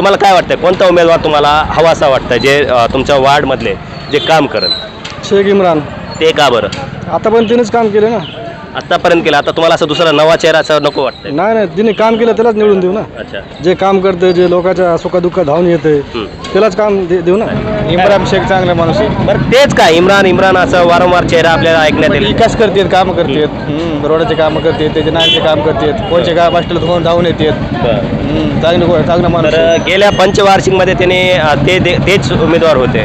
तुम्हाला काय वाटतंय? कोणता उमेदवार तुम्हाला हवासा वाटतं जे अ, तुमच्या वार्डमधले जे काम करेल शेख इम्रान. ते का बरं? आता पण तिनेच काम केले ना. आतापर्यंत केलं. आता तुम्हाला असं दुसरा नवा चेहरा असं नको वाटतंय. नाही नाही. तिने काम केलं त्यालाच निवडून देऊ ना. अच्छा. जे काम करते जे लोकांच्या सुखदुःख धावून येते. त्यालाच काम दे- देऊ ना. इम्रान शेख चांगला माणूस आहे. बरं तेच काय इम्रान इम्रान असं वारंवार चेहरा आपल्याला ऐकण्यात येईल. विकास करतात काम करतात. रोडाचे काम करतात त्याचे नाळचे काम करतात. कोणचे काम असलं तर धावून येतात. बरं. चांगले चांगला माणूस आहे. गेल्या पंचवार्षिकमध्ये त्याने अ, ते ते- तेच उमेदवार होते.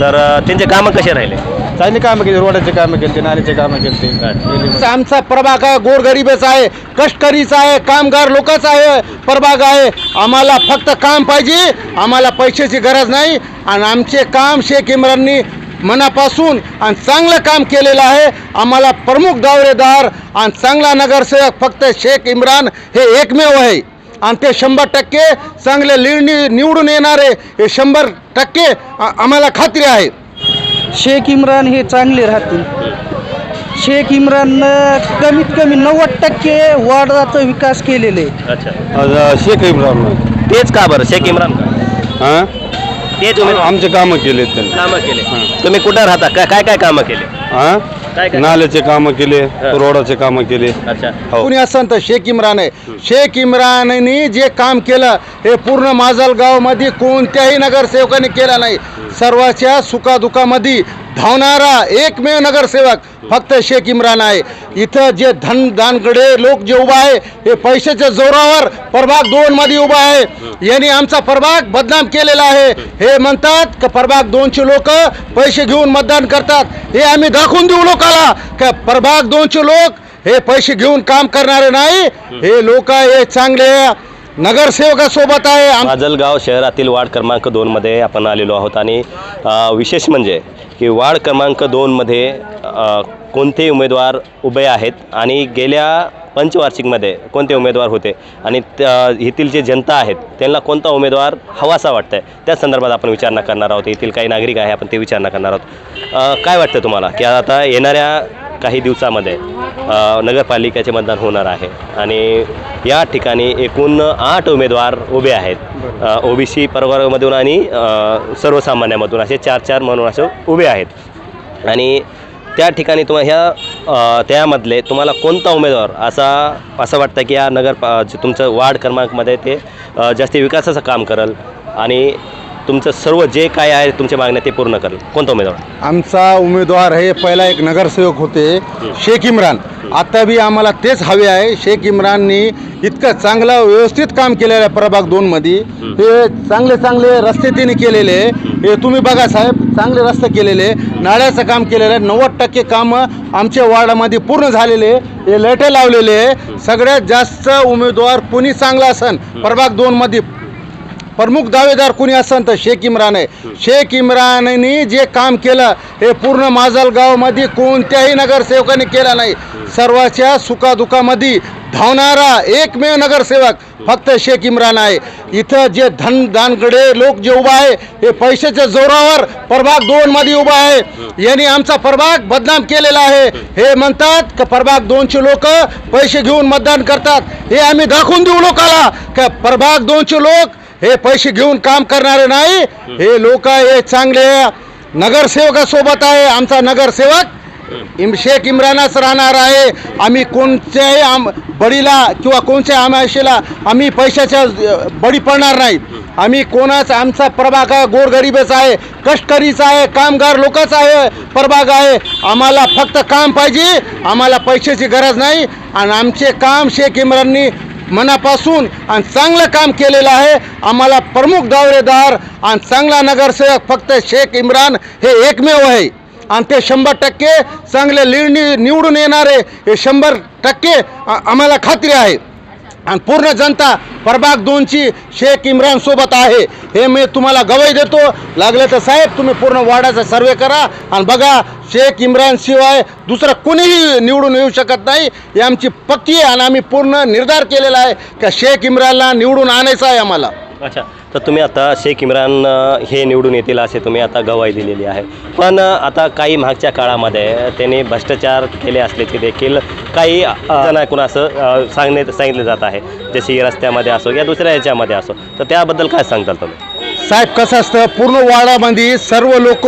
तर अ, त्यांचे कामं कसे राहिले? चांगली कामं केली रोडाचे कामं केली नालीचे कामं केली आमचा प्रभाग आहे गोरगरिबीचा आहे कष्टकरीचा आहे कामगार लोकांचा आहे प्रभाग आहे. आम्हाला फक्त काम पाहिजे आम्हाला पैशाची गरज नाही आणि आमचे काम शेख इम्राननी मनापासून आणि चांगलं काम केलेलं आहे. आम्हाला प्रमुख दौरेदार आणि चांगला नगरसेवक फक्त शेख इम्रान हे एकमेव आहे. आणि ते शंभर टक्के चांगले लिड निवडून येणारे हे शंभर टक्के आम्हाला खात्री आहे. शेख इम्रान हे चांगले राहतील. शेख इम्राननं कमीत कमी नव्वद टक्के वार्डाचा विकास केलेले. अच्छा. शेख इम्रान. तेच का बरं? शेख इम्रान का? हां? तेच उमेदवार आमचे कामं केले त्यांनी. कामं केले. तुम्ही कुठं राहता? काय काय काय कामं केले? हां? काय काय नाल्याचे कामं केले रोडाचे कामं केले. अच्छा. कोणी असन तर शेख इम्रान आहे. शेख इम्राननी जे काम केलं हे पूर्ण माजलगावमध्ये कोणत्याही नगरसेवकाने केलं नाही. सर्वाच्या सुखादुखामध्ये धावणारा एकमेव नगरसेवक फक्त शेख इम्रान आहे. इथं जे धन दानगडे लोक जे उभा आहे हे पैशाच्या जोरावर प्रभाग दोन मध्ये उभा आहे. यांनी आमचा प्रभाग बदनाम केलेला आहे. हे म्हणतात का प्रभाग दोनचे लोक पैसे घेऊन मतदान करतात. हे आम्ही दाखवून देऊ लोकाला का प्रभाग दोनचे लोक हे पैसे घेऊन काम करणारे नाही. हे लोक हे चांगले नगरसेवकासोबत आहे. माजलगाव शहरातील वार्ड क्रमांक दोनमध्ये आपण आलेलो आहोत आणि विशेष म्हणजे की वार्ड क्रमांक दोनमध्ये कोणते उमेदवार उभे आहेत आणि गेल्या पंचवार्षिकमध्ये कोणते उमेदवार होते आणि त्या- येथील जे जनता आहेत त्यांना कोणता उमेदवार हवासा वाटतं आहे त्या संदर्भात आपण विचारणा करणार आहोत. येथील काही नागरिक आहे आपण ते विचारणा करणार आहोत. काय वाटतं तुम्हाला की आता येणाऱ्या काही दिवसामध्ये नगरपालिकेचे मतदान होणार आहे. आणि या ठिकाणी एकूण आठ उमेदवार उभे आहेत. ओबीसी प्रवर्गामधून आणि अ, सर्वसामान्यामधून असे चार चार म्हणून असे उभे आहेत. आणि त्या ठिकाणी तुम्हाला ह्या त्यामधले तुम्हाला कोणता उमेदवार असा असं वाटतं की या नगर तुमचं वार्ड क्रमांकमध्ये ते जास्ती विकासाचं काम करेल? आणि तुमचं सर्व जे काय आहे तुमच्या मागण्या ते पूर्ण करेल. कोणता उमेदवार? आमचा उमेदवार हे पहिला एक नगरसेवक होते शेख इम्रान. आता बी आम्हाला तेच हवे आहे शेख इम्राननी इतकं चांगलं व्यवस्थित काम केलेलं आहे प्रभाग दोन मध्ये. हे चांगले चांगले रस्ते त्यांनी केलेले. हे तुम्ही बघा साहेब चांगले रस्ते केलेले. नाळ्याचं काम केलेलं आहे. नव्वद टक्के कामं आमच्या वार्डामध्ये पूर्ण झालेले हे लेटे लावलेले आहे. सगळ्यात जास्त उमेदवार कुणी चांगला असन प्रभाग दोन मध्ये प्रमुख दावेदार कुणी असन तर शेख इम्रान आहे. शेख इम्राननी जे काम केलं हे पूर्ण माजलगावमध्ये कोणत्याही नगरसेवकाने केलं नाही. सर्वाच्या सुखादुखामध्ये धावणारा एकमेव नगरसेवक फक्त शेख इम्रान आहे. इथं जे धन दानगडे लोक जे उभा आहे हे पैशाच्या जोरावर प्रभाग दोन मध्ये उभा आहे. यांनी आमचा प्रभाग बदनाम केलेला आहे. हे म्हणतात का प्रभाग दोनचे लोक पैसे घेऊन मतदान करतात. हे आम्ही दाखवून देऊ लोकाला का प्रभाग दोनचे लोक हे पैसे घेऊन काम करणारे नाही. हे लोक हे चांगले नगरसेवकासोबत आहे आमचा नगरसेवक. इम शेख इम्रानच राहणार आहे. आम्ही कोणत्याही आम बडीला किंवा कोणत्या आमाशीला आम्ही पैशाच्या बळी पडणार नाही. आम्ही कोणाच आमचा प्रभाग आहे गोरगरिबीचा आहे कष्टकरीचा आहे कामगार लोकच आहे प्रभाग आहे. आम्हाला फक्त काम पाहिजे आम्हाला पैशाची गरज नाही. आणि आमचे काम शेख इम्राननी मनापासून आणि चांगलं काम केलेलं आहे. आम्हाला प्रमुख दावरेदार आणि चांगला नगरसेवक फक्त शेख इम्रान हे एकमेव आहे. आणि ते शंभर टक्के चांगले लिडणी निवडून येणारे हे शंभर टक्के आम्हाला खात्री आहे. आणि पूर्ण जनता प्रभाग दोनची शेख इम्रान सोबत आहे. हे मी तुम्हाला गवाही देतो. लागलं तर साहेब तुम्ही पूर्ण वार्डाचा सर्वे करा आणि बघा शेख इम्रान शिवाय दुसरं कुणीही निवडून येऊ शकत नाही. ही आमची पक्की आणि आम्ही पूर्ण निर्धार केलेला आहे का शेख इम्रानला निवडून आणायचं आहे आम्हाला. अच्छा. तर तुम्ही आता शेख इम्रान हे निवडून येतील असे तुम्ही आता गवाही दिलेली आहे. पण आता काही मागच्या काळामध्ये त्यांनी भ्रष्टाचार केले असल्याचे देखील काही अ, असं सांगण्यात सांगितलं जात आहे. जसे रस्त्यामध्ये असो या दुसऱ्या याच्यामध्ये असो. तर त्याबद्दल काय सांगताल तुम्ही? साहेब कसं असतं पूर्ण वाडामध्ये सर्व लोक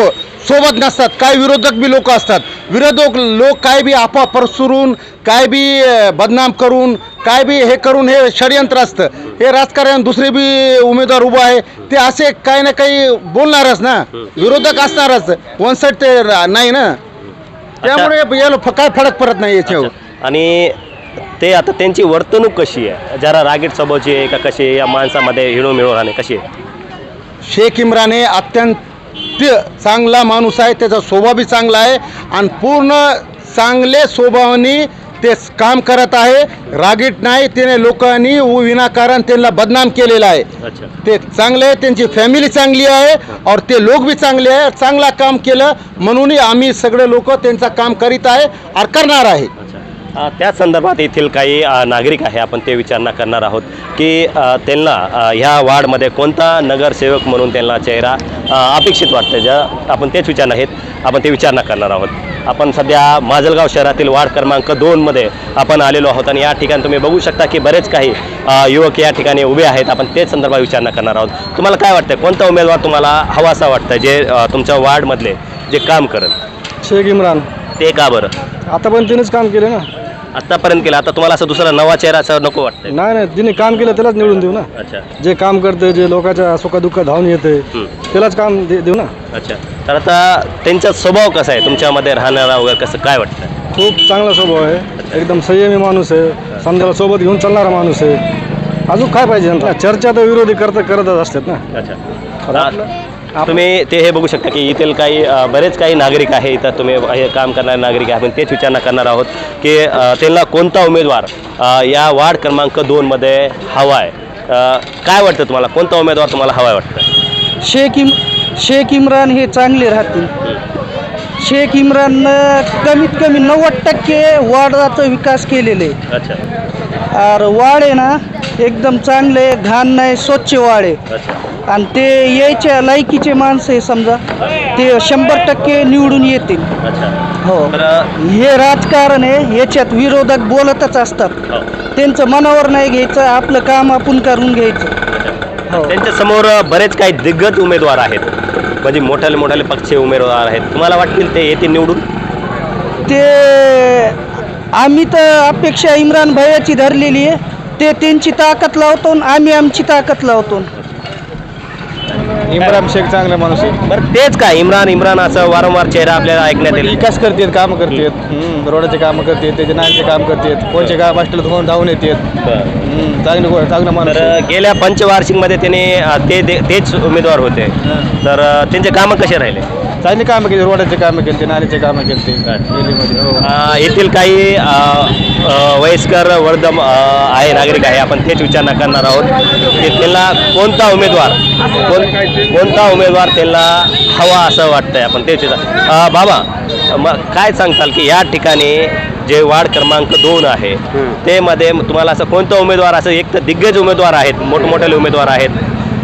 सोबत नसतात. काही विरोधक बी लोक असतात. विरोधक लोक काय बी आपा पसरून काय बी बदनाम करून काय बी हे करून हे षडयंत्र असतं. हे राजकारण दुसरे बी उमेदवार उभं आहे. ते असे काही ना काही बोलणारच ना. विरोधक असणारच. वन साईड ते नाही ना. त्यामुळे याला फ- काय फरक पडत नाही याच्यावर. आणि ते आता त्यांची वर्तणूक कशी आहे? जरा रागीट स्वभावची आहे का कशी आहे? या माणसामध्ये हिणू मिळून राहणे कशी आहे? शेख इम्रान हे अत्यंत चांगला माणूस आहे त्याचा स्वभाव बी चांगला आहे आणि पूर्ण चांगले स्वभावाने ते काम करत आहे. रागीट नाही त्याने लोकांनी विनाकारण त्यांना बदनाम केलेलं आहे. ते चांगले आहे त्यांची फॅमिली चांगली आहे और ते लोक बी चांगले आहे. चांगला काम केलं म्हणून आम्ही सगळे लोक त्यांचं काम करीत आहे और करणार आहे. त्या संदर्भात येथील काही नागरिक आहे आपण ते विचारणा करणार आहोत की त्यांना ह्या वार्डमध्ये कोणता नगरसेवक म्हणून त्यांना चेहरा अपेक्षित वाटतं ज्या आपण तेच विचारणा आहेत आपण ते विचारणा करणार आहोत. आपण सध्या माजलगाव शहरातील वार्ड क्रमांक दोनमध्ये आपण आलेलो आहोत आणि या ठिकाणी तुम्ही बघू शकता की बरेच काही युवक या ठिकाणी उभे आहेत. आपण तेच संदर्भात विचारणा करणार आहोत. तुम्हाला काय वाटतं कोणता उमेदवार तुम्हाला हवासा वाटतं जे तुमच्या वार्डमधले जे काम करेल शेख इम्रान ते का बरं? आता पण तिनेच काम केलं ना. आत्तापर्यंत केलं. आता तुम्हाला असं दुसरा नवा चेहरा असं नको वाटतंय. नाही नाही तिने काम केलं त्यालाच निवडून देऊ ना. अच्छा. जे काम करते जे लोकांच्या सुखदुःख धावून येते. त्यालाच काम दे देऊ ना. अच्छा. तर आता त्यांचा स्वभाव कसा आहे? तुमच्यामध्ये राहणारा वगैरे कसं काय वाटतं खूप चांगला स्वभाव आहे. एकदम संयमी माणूस आहे. समजायला सोबत घेऊन चालणारा माणूस आहे. अजून काय पाहिजे यांना? चर्चा तर विरोधी करत करतच असतात ना. अच्छा. तुम्ही ते हे बघू शकता की येथील काही बरेच काही नागरिक आहे इथं. तुम्ही हे काम करणारे नागरिक आहे. आपण तेच विचारणा करणार आहोत की त्यांना कोणता उमेदवार या वार्ड क्रमांक दोनमध्ये हवा आहे काय वाटतं तुम्हाला? कोणता उमेदवार तुम्हाला हवा आहे वाटतं? शेख इम शेख इम्रान हे चांगले राहतील. शेख इम्राननं कमीत कमी नव्वद टक्के वार्डाचा विकास केलेले. आहे अच्छा वाड आहे ना एकदम चांगले घाण नाही स्वच्छ वाड. आहे अच्छा. आणि ते यायच्या लायकीचे माणसं आहे समजा ते शंभर टक्के निवडून येतील. हो. हे राजकारण आहे याच्यात विरोधक बोलतच असतात. हो. त्यांचं मनावर नाही घ्यायचं आपलं काम आपण करून घ्यायचं. हो. त्यांच्यासमोर बरेच काही दिग्गज उमेदवार आहेत. म्हणजे मोठाले मोठाले पक्ष उमेदवार आहेत. तुम्हाला वाटतील ते येतील निवडून? ते आम्ही तर अपेक्षा इम्रान भैयाची धरलेली आहे. ते त्यांची ताकद लावतो आम्ही आमची ताकद लावतो. इम्रान शेख चांगला माणूस आहे. बरं तेच काय इम्रान इम्रान असं वारंवार चेहरा आपल्याला ऐकण्यात येईल. विकास करतात काम करतात. रोडाचे काम करतात त्याचे नाल्याचे काम करतात. कोणचे काम असलं तर धावून येतात. बरं. चांगलं चांगला माणूस तर आहे. गेल्या पंचवार्षिकमध्ये त्याने अ, ते ते- तेच उमेदवार होते. तर अ, त्यांचे कामं कसे राहिले? चांगली कामं केली रोडाचे कामं केली नाल्याचे कामं केली. हो अ, येथील काही अ, अ, वयस्कर वर्धम अ, आहे नागरिक आहे आपण तेच विचारणा करणार आहोत की त्यांना कोणता उमेदवार कोण कोणता उमेदवार त्यांना हवा असं वाटतंय आपण तेच विचार अ, बाबा मग काय सांगताल की या ठिकाणी जे वार्ड क्रमांक दोन आहे ते मध्ये तुम्हाला असं कोणता उमेदवार असं एक तर दिग्गज उमेदवार आहेत मोठमोठे उमेदवार आहेत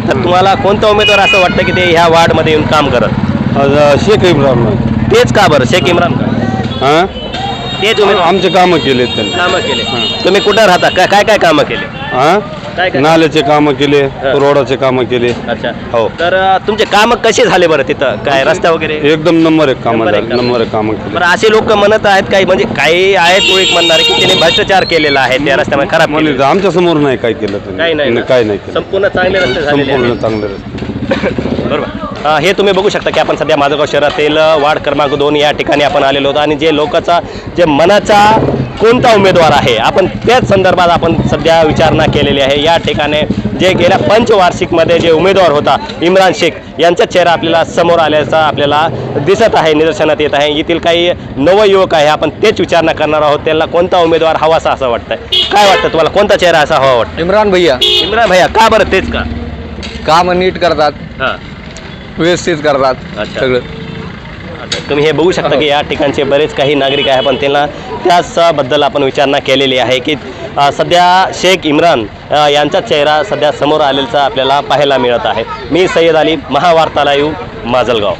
तर तुम्हाला कोणता उमेदवार असं वाटतं की ते ह्या वार्डमध्ये येऊन काम करत? शेख इम्रान तेच का बरं? शेख इम्रान का? हां? तेच उमेदवार. आमचे कामं केले त्यांनी. कामं केले. तुम्ही कुठं राहता? काय काय काय कामं केले? हां? काय नाल्याचे कामं केले. रोडाचे कामं केले. अच्छा. हो. तर अ, तुमचे कामं कसे झाले बरं तिथं? काय रस्ता वगैरे? एकदम नंबर एक कामं नंबर एक झाले कामं. नंबर एक कामं केले. बरं असे लोक म्हणत आहेत काही म्हणजे काही आहेत तो एक म्हणणार की त्याने भ्रष्टाचार केलेला आहे त्या रस्त्यामध्ये खराब म्हणजे. आमच्यासमोर नाही काय केलं. काही नाही ना? काय नाही केलं. संपूर्ण चांगले रस्ते झालेले संपूर्ण आहेत चांगले रस्ते. बरोबर. हे तुम्ही बघू शकता की आपण सध्या माझगाव शहरातील वार्ड क्रमांक दोन या ठिकाणी आपण आलेलो होतो आणि जे लोकांचा जे मनाचा कोणता उमेदवार आहे आपण त्याच संदर्भात आपण सध्या विचारणा केलेली आहे. या ठिकाणी जे गेल्या पंचवार्षिकमध्ये जे उमेदवार होता इम्रान शेख यांचा चेहरा आपल्याला समोर आल्याचा आपल्याला दिसत आहे निदर्शनात येत आहे. येथील काही नवयुवक आहे आपण तेच विचारणा करणार आहोत. त्यांना कोणता उमेदवार हवासा असं वाटतंय? काय वाटतं तुम्हाला? कोणता चेहरा असा हवा वाटतं इम्रान भैया. इम्रान भैया का बरं तेच का? काम नीट करतात. हां. व्यवस्थित करतात अच्छा. सगळं. आता तुम्ही हे बघू शकता की या ठिकाणचे बरेच काही नागरिक आहे पण त्यांना त्याचबद्दल आपण विचारणा केलेली आहे की अ, सध्या शेख इम्रान अ, यांचा चेहरा सध्या समोर आलेला आपल्याला पाहायला मिळत आहे. मी सय्यद अली महावार्ता लाईव्ह माजलगाव.